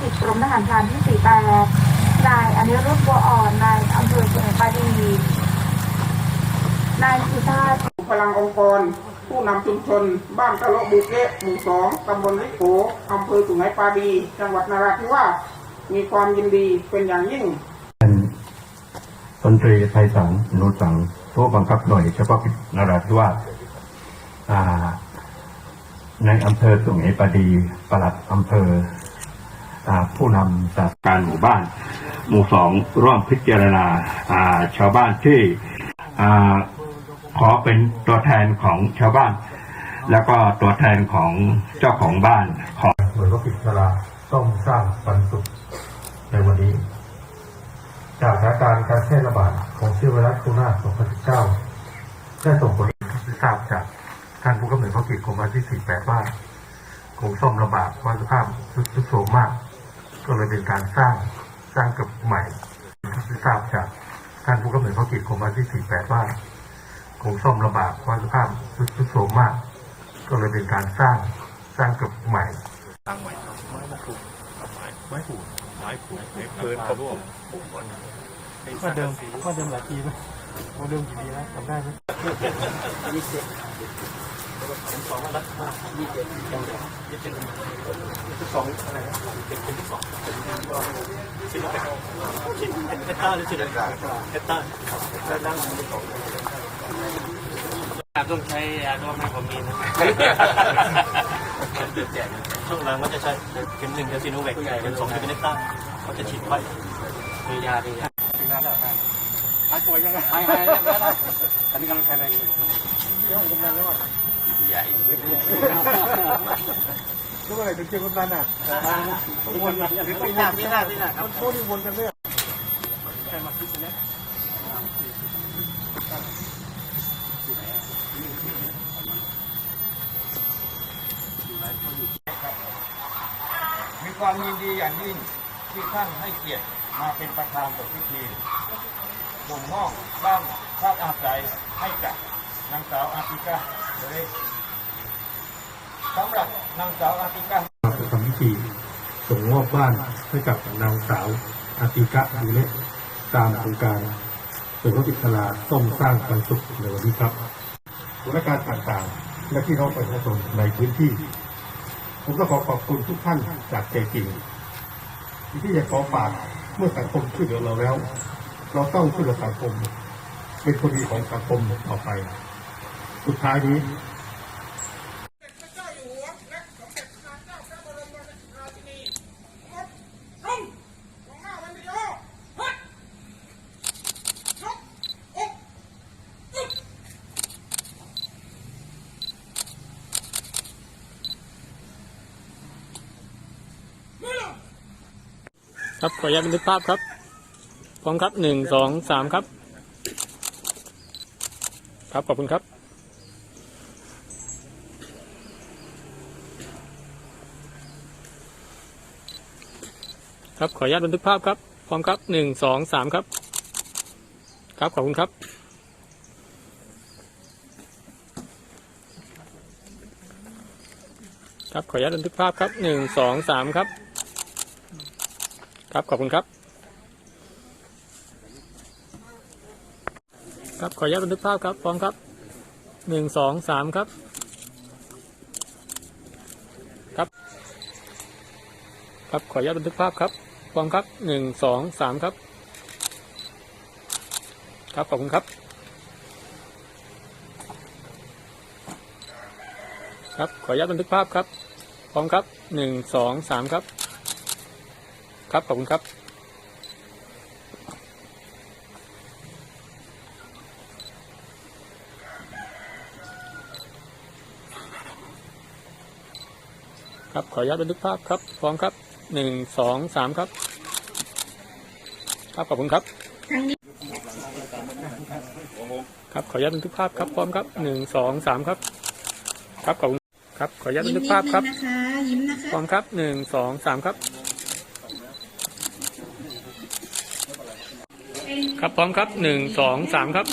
สิบกรมทหารพรานที่สี่แปดนายอนิรุทธบัวอ่อนนายอำเภอสุไหงปาดีนายสุชาติพลังองค์กร ผู้นำชุมชน บ้านกะโลบุเกะหมู่สองตำบลลิโกอำเภอสุไหงปาดี จังหวัดนราธิวาสมีความยินดีเป็นอย่างยิ่งเป็นพลตรีไพศาลนุสังผู้บังคับหน่วยเฉพาะกิจนราธิวาสอ่าในอำเภอสุไหงปาดี ปลัดอำเภออ่า ผู้นำสาการหมู่บ้าน หมู่สองร่วมพิจารณาอ่าชาวบ้านที่อ่าขอเป็นตัวแทนของชาวบ้าน แล้วก็ตัวแทนของเจ้าของบ้านขอหน่วยวักิจลาต้องสร้างปันสุขในวันนี้ จากสถานการณ์การแพร่ระบาดของเชื้อไวรัสโคโรนา2019ได้ส่งผลที่ทราบจากท่านผู้กำกับภารกิจกรมวันที่48ว่าโครงซ่อมระบาดวันสภาพทรุดโทรมมาก ก็เลยเป็นการสร้างสร้างกับใหม่ที่ทราบจากท่านผู้กำกับภารกิจกรมวันที่ 48 ว่าโครงซ่อมระบาดวันสภาพทุดโทรมมาก ก็เลยเป็นการสร้างสร้างกับใหม่ว่าเดิมว่าเดิมหลายปีไหมว่าเดิมกี่ปีแล้วจำได้ไหม ต้องใช้ยาด้วยไม่ผมมีนะช่วงหลังก็จะใช้เข็มหนึ่งจะซีโนแวคเข็มสองจะเป็นเนต้าเขาจะฉีดไข้คือยาดียาหายป่วยยังไงหายหายแล้ว นะอันนี้กำลังแข็งแรงอยู่เรื่องกำนันแล้วใหญ่รู้อะไรถึงเจอกำนันอะวนกันปีหน้าปีหน้าปีหน้าครับมันโคตรวนกันเลยใครมาคิดเนี่ยมีความยินดีอย่างยิ่งที่ท่านให้เกียรติมาเป็นประธานต่อพิธีส่งมอบ้าง บ้าพอาศัยให้กับนางสาวอาติกาเลยสำหรับนางสาวอาติกามาทำพิธีส่งมอบบ้านให้กับนางสาวอาติกะดูเล็ตามโครงการส่วนย์กิจลาซ่อมสร้างความสุขในวันนี้ครับสถานการณ์ต่างๆ และพี่น้องประชาชนในพื้นที่ ผมก็ขอขอบคุณทุกท่านจากใจจริงที่จะขอฝากเมื่อสังคมช่วยเหลือเราแล้ว เราต้องช่วยเหลือสังคม เป็นคนดีของสังคมต่อไป สุดท้ายนี้ครับขออนุญาตบันทึกภาพครับ พร้อมครับหนึ่งสองสามครับ ครับ ขอบคุณครับครับขออนุญาตบันทึกภาพครับ พร้อมครับหนึ่งสองสามครับ ครับ ขอบคุณครับ ครับขออนุญาตบันทึกภาพครับหนึ่งสองสามครับ ครับ ขอบคุณครับ ครับขออนุญาตบันทึกภาพครับพร้อมครับหนึ่งสองสามครับ ครับ ครับขออนุญาตบันทึกภาพครับพร้อมครับหนึ่งสองสามครับ ครับขอบคุณครับ ครับขออนุญาตบันทึกภาพครับพร้อมครับหนึ่งสองสามครับ ครับขอบคุณครับ ครับ ขออนุญาตบันทึกภาพครับ พร้อมครับหนึ่งสองสามครับ ครับขอบคุณครับ ครับขออนุญาตบันทึกภาพครับ พร้อมครับหนึ่งสองสามครับ ครับขอบคุณครับขออนุญาตบันทึกภาพครับ นะคะ ยิ้มนะคะ พร้อมครับหนึ่งสองสามครับ ครับพร้อมครับหนึ่งสองสามครับ